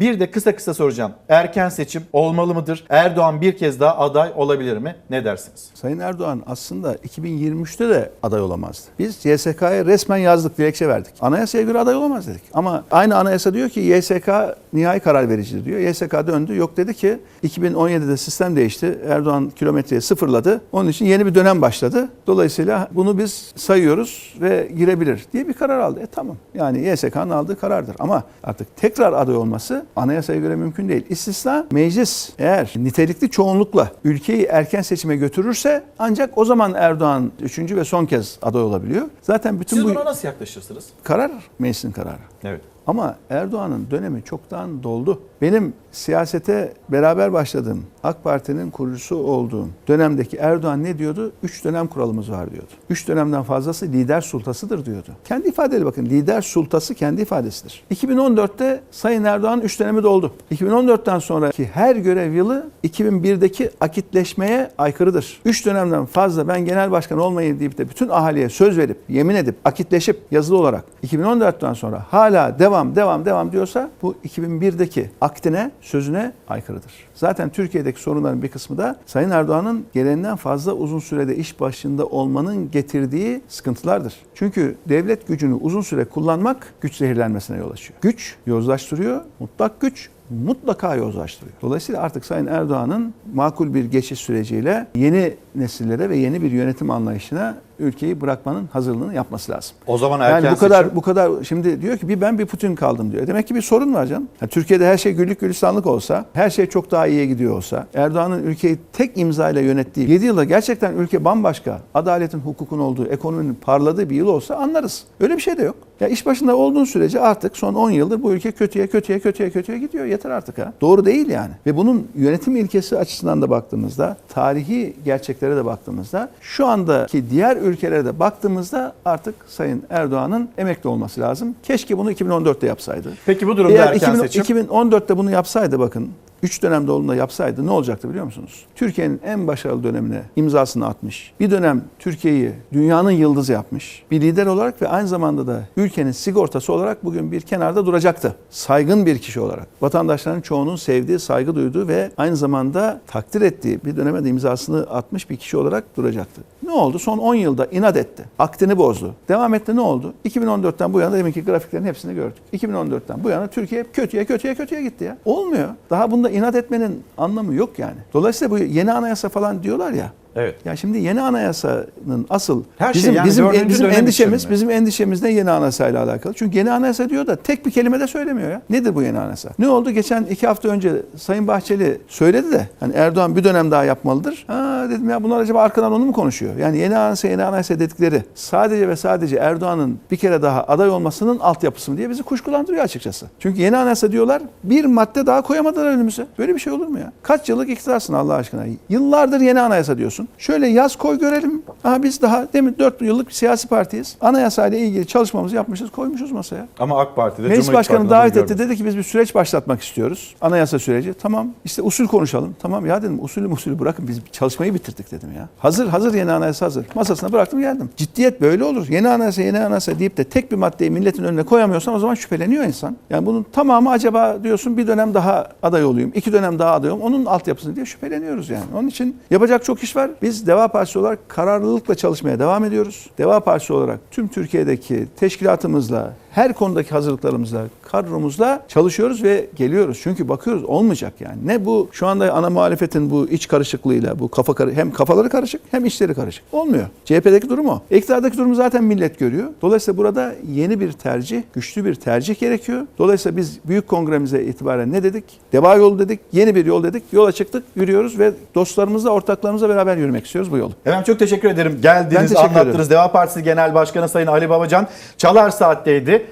Bir de kısa kısa soracağım. Erken seçim olmalı mıdır? Erdoğan bir kez daha aday olabilir mi? Ne dersiniz? Sayın Erdoğan aslında 2023'te de aday olamazdı. Biz YSK'ya resmen yazdık, dilekçe verdik. Anayasaya göre aday olamaz dedik. Ama aynı anayasa diyor ki YSK nihai karar vericidir diyor. YSK döndü. Yok dedi ki 2017'de sistem değişti. Erdoğan kilometreyi sıfırladı. Onun için yeni bir dönem başladı. Dolayısıyla bunu biz sayıyoruz ve girebilir diye bir karar aldı. E tamam. Yani YSK'nın aldığı karardır. Ama artık tekrar aday olması anayasaya göre mümkün değil. İstisna meclis eğer nitelikli çoğunlukla ülkeyi erken seçime götürürse ancak o zaman Erdoğan üçüncü ve son kez aday olabiliyor. Zaten bütün Siz bu buna nasıl yaklaşırsınız? karar meclisin kararı. Evet. Ama Erdoğan'ın dönemi çoktan doldu. Benim siyasete beraber başladığım, AK Parti'nin kurucusu olduğum dönemdeki Erdoğan ne diyordu? Üç dönem kuralımız var diyordu. Üç dönemden fazlası lider sultasıdır diyordu. Kendi ifadeyle bakın lider sultası kendi ifadesidir. 2014'te Sayın Erdoğan üç dönemi doldu. 2014'ten sonraki her görev yılı 2001'deki akitleşmeye aykırıdır. Üç dönemden fazla ben genel başkan olmayayım deyip de bütün ahaliye söz verip, yemin edip, akitleşip yazılı olarak 2014'ten sonra hala devam, devam, devam diyorsa bu 2001'deki aktine, sözüne aykırıdır. Zaten Türkiye'deki sorunların bir kısmı da Sayın Erdoğan'ın gereğinden fazla uzun sürede iş başında olmanın getirdiği sıkıntılardır. Çünkü devlet gücünü uzun süre kullanmak güç zehirlenmesine yol açıyor. Güç yozlaştırıyor, mutlak güç mutlaka yozlaştırıyor. Dolayısıyla artık Sayın Erdoğan'ın makul bir geçiş süreciyle yeni nesillere ve yeni bir yönetim anlayışına ülkeyi bırakmanın hazırlığını yapması lazım. O zaman erken Yani bu kadar seçim. bu kadar şimdi diyor ki bir ben bir Putin kaldım diyor. Demek ki bir sorun var canım. Ya Türkiye'de her şey güllük gülistanlık olsa, her şey çok daha iyiye gidiyor olsa, Erdoğan'ın ülkeyi tek imza ile yönettiği 7 yılda gerçekten ülke bambaşka, adaletin, hukukun olduğu, ekonominin parladığı bir yıl olsa anlarız. Öyle bir şey de yok. Ya iş başında olduğun sürece artık son 10 yıldır bu ülke kötüye kötüye kötüye kötüye gidiyor. Yeter artık ha. Doğru değil yani. Ve bunun yönetim ilkesi açısından da baktığımızda, tarihi gerçeklere de baktığımızda, şu andaki diğer ülkelere de baktığımızda artık Sayın Erdoğan'ın emekli olması lazım. Keşke bunu 2014'te yapsaydı. Peki bu durumda Eğer erken 2000 seçim? 2014'te bunu yapsaydı bakın 3 dönemde olduğunda yapsaydı ne olacaktı biliyor musunuz? Türkiye'nin en başarılı dönemine imzasını atmış. Bir dönem Türkiye'yi dünyanın yıldızı yapmış. Bir lider olarak ve aynı zamanda da ülkenin sigortası olarak bugün bir kenarda duracaktı. Saygın bir kişi olarak. Vatandaşların çoğunun sevdiği, saygı duyduğu ve aynı zamanda takdir ettiği bir döneme de imzasını atmış bir kişi olarak duracaktı. Ne oldu? Son 10 yılda inat etti. Aktini bozdu. Devam etti ne oldu? 2014'ten bu yana deminki grafiklerin hepsini gördük. 2014'ten bu yana Türkiye kötüye kötüye kötüye gitti ya. Olmuyor. Daha bunda inat etmenin anlamı yok yani. Dolayısıyla bu yeni anayasa falan diyorlar ya. Evet. Ya şimdi yeni anayasanın asıl Her şey bizim yani bizim bizim endişemiz mi? bizim endişemiz ne yeni anayasayla alakalı? Çünkü yeni anayasa diyor da tek bir kelime de söylemiyor ya. Nedir bu yeni anayasa? Ne oldu? Geçen iki hafta önce Sayın Bahçeli söyledi de hani Erdoğan bir dönem daha yapmalıdır. Ha dedim ya bunlar acaba arkadan onu mu konuşuyor? Yani yeni anayasa yeni anayasa dedikleri sadece ve sadece Erdoğan'ın bir kere daha aday olmasının altyapısı mı diye bizi kuşkulandırıyor açıkçası. Çünkü yeni anayasa diyorlar bir madde daha koyamadılar önümüze. Böyle bir şey olur mu ya? Kaç yıllık iktidarsın Allah aşkına? Yıllardır yeni anayasa diyorsun. Şöyle yaz koy görelim. Aha biz daha demin 4 yıllık bir siyasi partiyiz. Anayasayla ilgili çalışmamızı yapmışız, koymuşuz masaya. Ama AK Parti'de Meclis Cumhuriyet Başkanı davet etti. Dedi ki biz bir süreç başlatmak istiyoruz. Anayasa süreci. Tamam. İşte usul konuşalım. Tamam ya dedim usulü usulü bırakın biz çalışmayı bitirdik dedim ya. Hazır hazır yeni anayasa hazır. Masasına bıraktım geldim. Ciddiyet böyle olur. Yeni anayasa yeni anayasa deyip de tek bir maddeyi milletin önüne koyamıyorsan o zaman şüpheleniyor insan. Yani bunun tamamı acaba diyorsun bir dönem daha aday olayım. iki dönem daha aday olayım. Onun altyapısını diye şüpheleniyoruz yani. Onun için yapacak çok iş var. Biz Deva Partisi olarak kararlılıkla çalışmaya devam ediyoruz. Deva Partisi olarak tüm Türkiye'deki teşkilatımızla, her konudaki hazırlıklarımızla, kadromuzla çalışıyoruz ve geliyoruz. Çünkü bakıyoruz olmayacak yani. Ne bu şu anda ana muhalefetin bu iç karışıklığıyla bu kafa karı hem kafaları karışık hem içleri karışık. Olmuyor. CHP'deki durum o. İktidardaki durumu zaten millet görüyor. Dolayısıyla burada yeni bir tercih, güçlü bir tercih gerekiyor. Dolayısıyla biz büyük kongremize itibaren ne dedik? Deva yolu dedik, yeni bir yol dedik. Yola çıktık, yürüyoruz ve dostlarımızla, ortaklarımızla beraber yürümek istiyoruz bu yolu. Efendim çok teşekkür ederim. Geldiniz, teşekkür anlattınız. ederim. Deva Partisi Genel Başkanı Sayın Ali Babacan Çalar Saat'teydi.